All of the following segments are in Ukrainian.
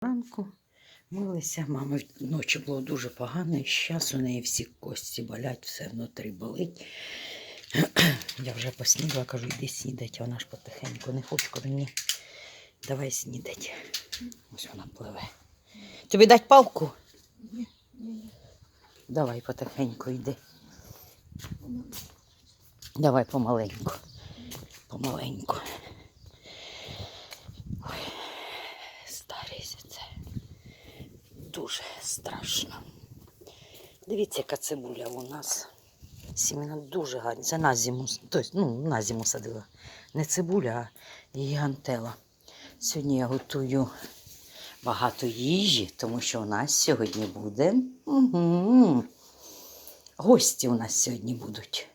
ранку милися. Мама ночі було дуже погано, і зараз у неї всі кості болять, все внутрі болить. Я вже поснідала, кажу, йди снідать, вона ж потихеньку не хоче, кажу, ні, давай снідать. Ось вона пливе. Тобі дать палку? Давай потихеньку йди. Давай помаленьку. Помаленьку. Ой, старість це дуже страшно. Дивіться, яка цибуля у нас. Сімена дуже гарні. Це на зиму, тобто, ну, на зиму садила. Не цибуля, а її. Сьогодні я готую багато їжі, тому що у нас сьогодні буде. Угу. Гості у нас сьогодні будуть.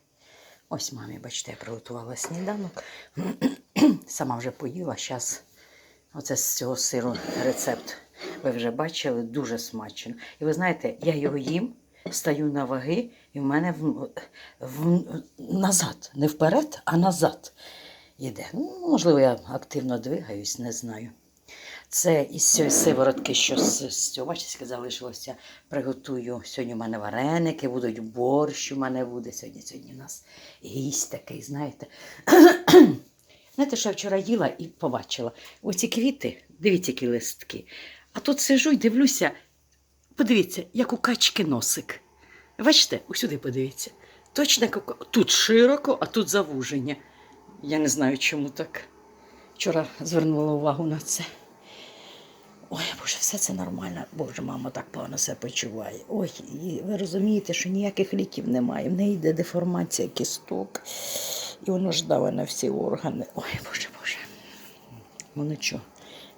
Ось мамі, бачите, я приготувала сніданок. Сама вже поїла. Зараз оце з цього сиру рецепт. Ви вже бачили, дуже смачно. І ви знаєте, я його їм, стаю на ваги, і в мене в, в, назад, не вперед, а назад йде. Ну, можливо, я активно двигаюсь, не знаю. Це із цієї сиворотки, що з, з цього, бачите, залишилося, приготую. Сьогодні у мене вареники будуть, борщ у мене буде. Сьогодні сьогодні у нас гість такий, знаєте. Знаєте, що я вчора їла і побачила? Оці квіти, дивіться, які листки. А тут сижу і дивлюся, подивіться, як у качки носик. Бачите, усюди подивіться. Точно як тут широко, а тут завуження. Я не знаю, чому так. Вчора звернула увагу на це. Ой, Боже, все це нормально. Боже, мама так погано себе почуває. Ой, і ви розумієте, що ніяких ліків немає. В неї йде деформація кісток, і воно ж даве на всі органи. Ой, Боже, Боже. Ну нічого.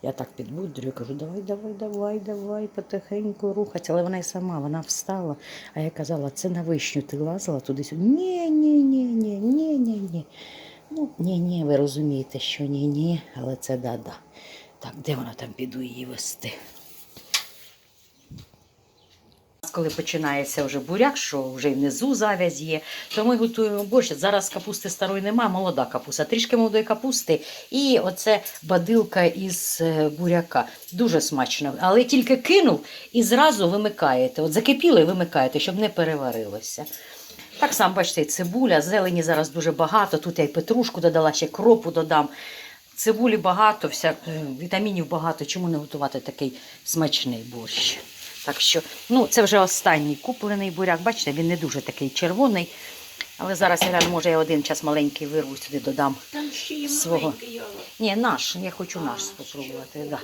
Я так підбудрюю, кажу, давай, давай, давай, давай, потихеньку рухатися. Але вона й сама, вона встала. А я казала, це на вишню ти лазила туди-сюди. Ні, ні, ні, ні, ні, ні, ні. Ну, ні, ні, ви розумієте, що ні, ні, але це да-да. Так, де вона там піду її вести? Коли починається вже буряк, що вже внизу завязь є, то ми готуємо борщ. Зараз капусти старої немає, молода капуста, трішки молодої капусти і оце бадилка із е, буряка. Дуже смачно. Але тільки кинув і зразу вимикаєте. От закипіло і вимикаєте, щоб не переварилося. Так само, бачите, цибуля, зелені зараз дуже багато. Тут я й петрушку додала, ще кропу додам. Цибулі багато, вся, е, вітамінів багато. Чому не готувати такий смачний борщ? Так що, ну, це вже останній куплений буряк. Бачите, він не дуже такий червоний. Але зараз я гляну, може я один час маленький вирву сюди додам. Там ще є Свого. Ні, наш, я хочу наш спробувати. Да.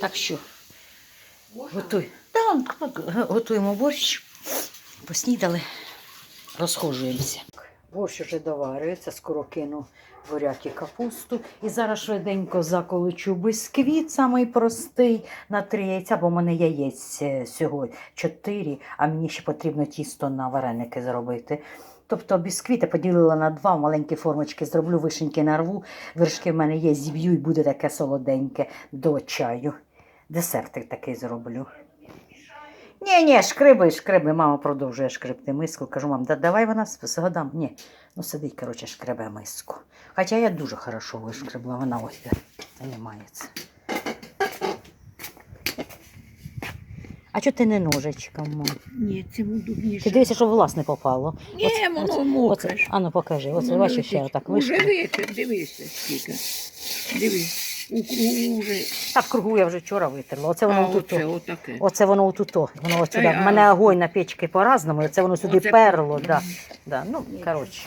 Так що, готуй. Да, готуємо борщ. Поснідали, розхожуємося. Борщ вже доварюється, скоро кину буряк капусту. І зараз швиденько заколочу бисквіт, самий простий, на три яйця, бо в мене яєць е, сьогодні чотири, а мені ще потрібно тісто на вареники зробити. Тобто бісквіти поділила на два маленькі формочки, зроблю вишеньки нарву. Вершки в мене є, зіб'ю і буде таке солоденьке до чаю. Десертик такий зроблю. Ні, ні, шкриби, шкриби. Мама продовжує шкребти миску. Кажу, мам, да давай вона згадам. Ні, ну сидить, коротше, шкребе миску. Хоча я дуже хорошо вишкребла, вона ось займається. А чого ти не ножичком? мам? Ні, це удобніше. Ти дивишся, щоб влас не попало. Ні, Оце- воно оце- мокре Оце, а ну покажи, оце бачиш, ще отак Уже вишкреб. вечір, дивися скільки. Дивись. У кругу вже. Та в кругу я вже вчора витерла. Оце А воно оце тут. отаке. Оце воно отуто. Воно я- мене огонь на печці по-разному, і це воно сюди Оце- перло. Да. Да. Ну, коротше,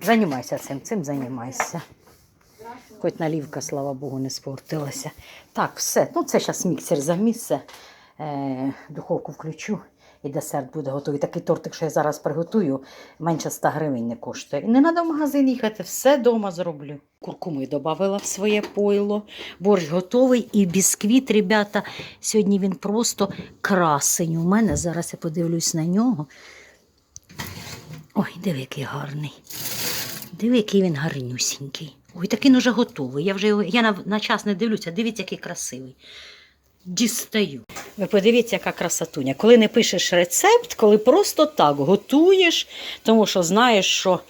займайся цим, цим займайся. Хоч налівка, слава Богу, не спортилася. Так, все. Ну, це зараз міксер замісце. Е, духовку включу і десерт буде готовий. Такий тортик, що я зараз приготую, менше 100 гривень не коштує. І не треба в магазин їхати, все вдома зроблю. Куркуми додавала в своє пойло. Борщ готовий і бісквіт, ребята. Сьогодні він просто красень. У мене зараз я подивлюсь на нього. Ой, диви, який гарний. Диви, який він гарнюсінький. Ой, такий він вже готовий. Я вже я на, на час не дивлюся. Дивіться, який красивий. Дістаю. Ви подивіться, яка красотуня. Коли не пишеш рецепт, коли просто так готуєш, тому що знаєш, що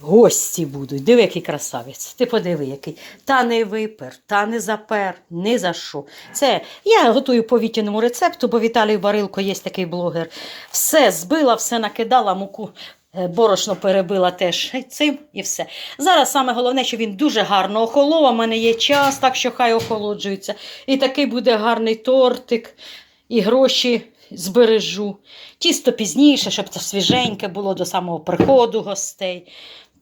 Гості будуть. Диви, який красавець. Ти подиви, який. Та не випер, та не запер, ні за що. Це я готую по вітяному рецепту, бо Віталій Барилко є такий блогер. Все збила, все накидала, муку. Е, Борошно перебила теж цим і все. Зараз саме головне, що він дуже гарно охолов. У мене є час, так що хай охолоджується. І такий буде гарний тортик, і гроші збережу. Тісто пізніше, щоб це свіженьке було до самого приходу гостей.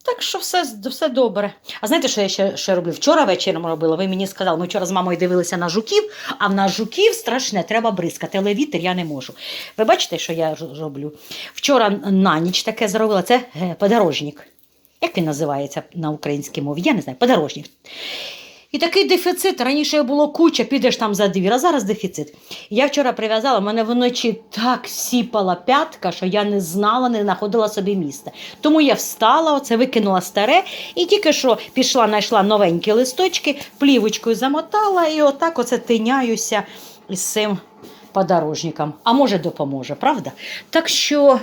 Так що все, все добре. А знаєте, що я ще, ще роблю? Вчора вечором робила. Ви мені сказали, ми вчора з мамою дивилися на жуків, а на жуків страшне, треба бризкати, але вітер я не можу. Ви бачите, що я роблю? Вчора на ніч таке зробила. Це е, подорожник. Як він називається на українській мові? Я не знаю, подорожник. І такий дефіцит. Раніше було куча, підеш там за двір, а зараз дефіцит. Я вчора прив'язала, мене вночі так сіпала п'ятка, що я не знала, не знаходила собі місця. Тому я встала, оце викинула старе, і тільки що пішла, знайшла новенькі листочки, плівочкою замотала, і отак оце тиняюся із цим подорожником. А може допоможе, правда? Так що,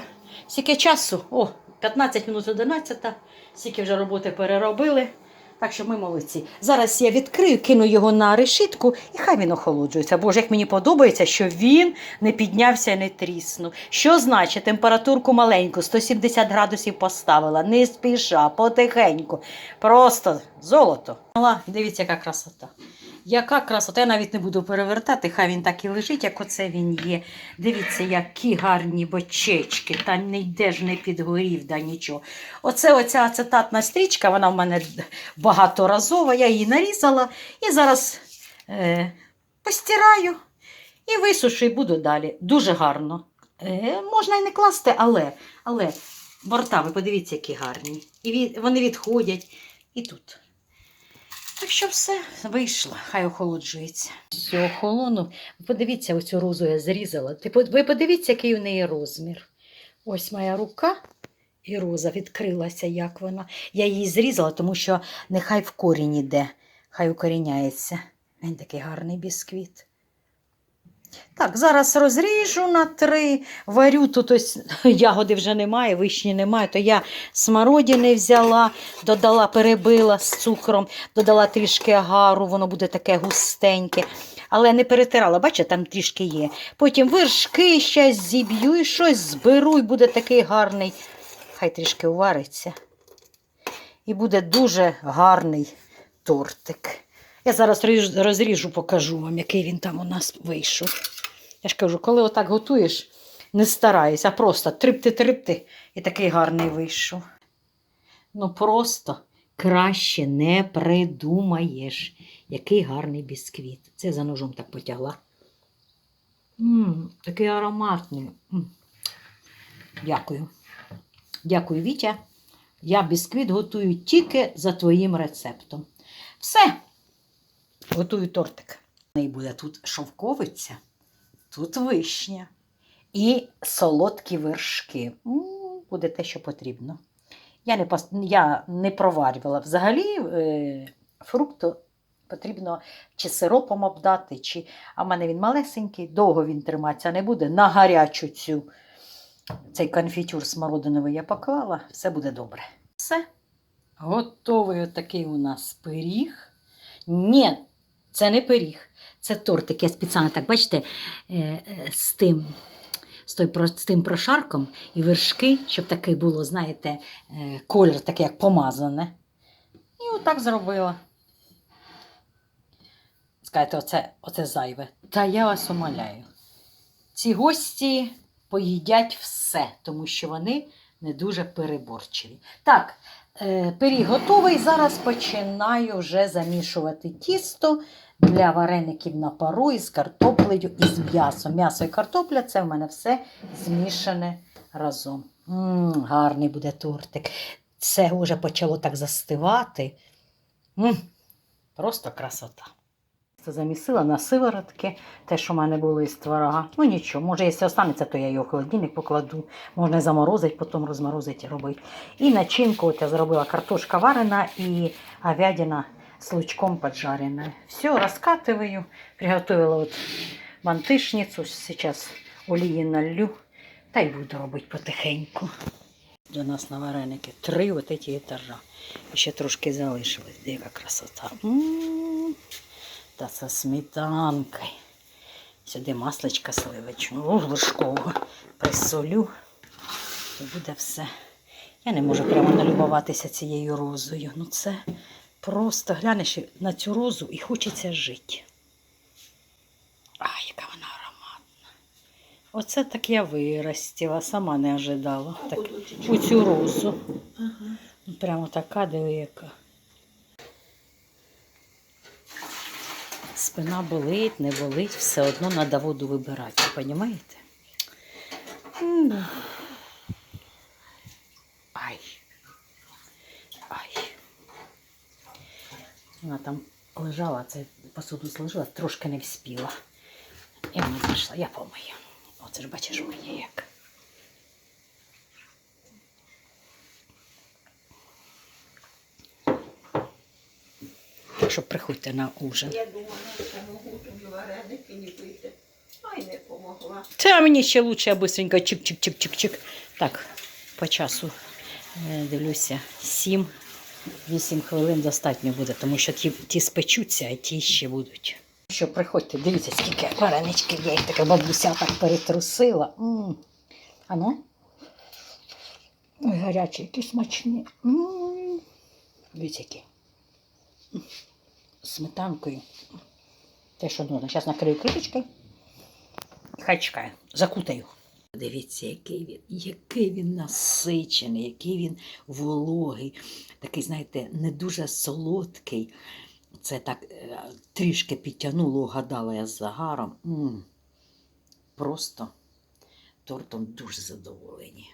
скільки часу? О, 15 минут 11, скільки вже роботи переробили. Так що ми молодці. Зараз я відкрию, кину його на решітку і хай він охолоджується. Боже, як мені подобається, що він не піднявся і не тріснув. Що значить, температурку маленьку, 170 градусів поставила, не спіша, потихеньку. Просто золото. Дивіться, яка красота. Яка красота, я навіть не буду перевертати, хай він так і лежить, як оце він є. Дивіться, які гарні бочечки, та не йде ж не підгорів, да нічого. Оце оця ацетатна стрічка, вона в мене багаторазова, я її нарізала і зараз е, постираю і висушу, і буду далі. Дуже гарно. Е, можна і не класти, але, але борта, ви подивіться, які гарні. І від, вони відходять і тут. Так що все вийшло, хай охолоджується. Все, охолону. Подивіться, оцю розу я зрізала. Ви подивіться, який у неї розмір. Ось моя рука, і роза відкрилася, як вона. Я її зрізала, тому що нехай в корінь іде, хай укоріняється. Він такий гарний бісквіт. Так, зараз розріжу на три, варю тут ось ягоди вже немає, вишні немає, то я смородини взяла, додала, перебила з цукром, додала трішки агару, воно буде таке густеньке. Але не перетирала, бачите, там трішки є. Потім вершки ще зіб'ю і щось зберу, і буде такий гарний. Хай трішки увариться. І буде дуже гарний тортик. Я зараз розріжу, покажу вам, який він там у нас вийшов. Я ж кажу, коли отак готуєш, не старайся, а просто трипти-трипти, і такий гарний вийшов. Ну просто краще не придумаєш, який гарний бісквіт. Це за ножом так потягла. Мм, такий ароматний. М. Дякую. Дякую, Вітя. Я бісквіт готую тільки за твоїм рецептом. Все. Готую тортик. І буде тут шовковиця, тут вишня і солодкі вершки. Буде те, що потрібно. Я не, я не проварювала. Взагалі е, фрукту потрібно чи сиропом обдати, чи... а в мене він малесенький, довго він триматися не буде. На гарячу цю цей конфітюр смородиновий я поклала, все буде добре. Все. Готовий отакий у нас пиріг. Ні, це не пиріг, це тортик. Я спеціально так, бачите, е, е, з тим. З, той, з тим прошарком і вершки, щоб таке було, знаєте, е, колір такий, як помазане. І отак зробила. Скажете, оце, оце зайве. Та я вас умоляю. Ці гості поїдять все, тому що вони не дуже переборчиві. Так, пиріг готовий. Зараз починаю вже замішувати тісто для вареників на пару із картоплею і з м'ясом. М'ясо і картопля це в мене все змішане разом. м гарний буде тортик. Це вже почало так застивати. м просто красота. Замісила на сиворотки, те, що в мене було із творога. Ну нічого, може, якщо останеться, то я його в холодильник покладу. Можна заморозити, потім розморозити робити. І начинку от я зробила картошка варена і говядина з лучком поджарена. Все, розкатываю. Приготувала от мантишницю. Зараз олії налью. Та й буду робити потихеньку. до нас на вареники. Три от ці етажа. І ще трошки залишилось. Де красота. М, Та це сметанкою. Сюди масличка сливочного, ложкового присолю. І буде все. Я не можу прямо налюбуватися цією розою. Ну це просто глянеш на цю розу і хочеться жити. А, яка вона ароматна. Оце так я виростила, сама не ожидала. Так, у цю розу. Прямо така диви яка. Спина болить, не болить, все одно треба воду вибирати, розумієте? Ай. Ай. Вона там лежала, це посуду сложила, трошки не вспіла. І вона пішла, я помию. Оце ж бачиш моє як. Так що приходьте на ужин. Я думала, що можу тобі вареники не пити. Ай, не помогла. Це мені ще я быстренько чик-чик-чик-чик-чик. Так, по часу е, дивлюся, 7-8 хвилин достатньо буде, тому що ті, ті спечуться, а ті ще будуть. Що приходьте, дивіться, скільки вареничків, я їх така бабуся так перетрусила. М. Ано? Ой, гарячі, які смачні. М. Дивіться, які. М. Сметанкою. Те, що нужно. Зараз накрию кришечкою. Хай чекає, закутаю. Дивіться, який він, який він насичений, який він вологий, такий, знаєте, не дуже солодкий. Це так е, трішки підтягнуло, гадала я з загаром. м Просто тортом дуже задоволені.